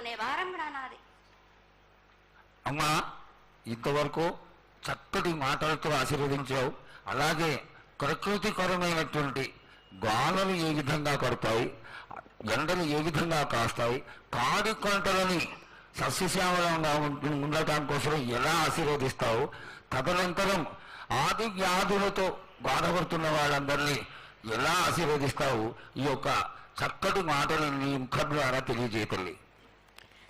అనుకునే వారం నాది. అమ్మా ఇంతవరకు చక్కటి మాటలతో ఆశీర్వదించావు. అలాగే ప్రకృతికరమైనటువంటి గాలులు ఏ విధంగా కడతాయి ఎండలు ఏ విధంగా కాస్తాయి కాడి కొంటలని సస్యశ్యామలంగా ఉండటం కోసం ఎలా ఆశీర్వదిస్తావు? తదనంతరం ఆది వ్యాధులతో బాధపడుతున్న వాళ్ళందరినీ ఎలా ఆశీర్వదిస్తావు? ఈ యొక్క చక్కటి మాటలు నీ ముఖం ద్వారా తెలియజేయతల్లి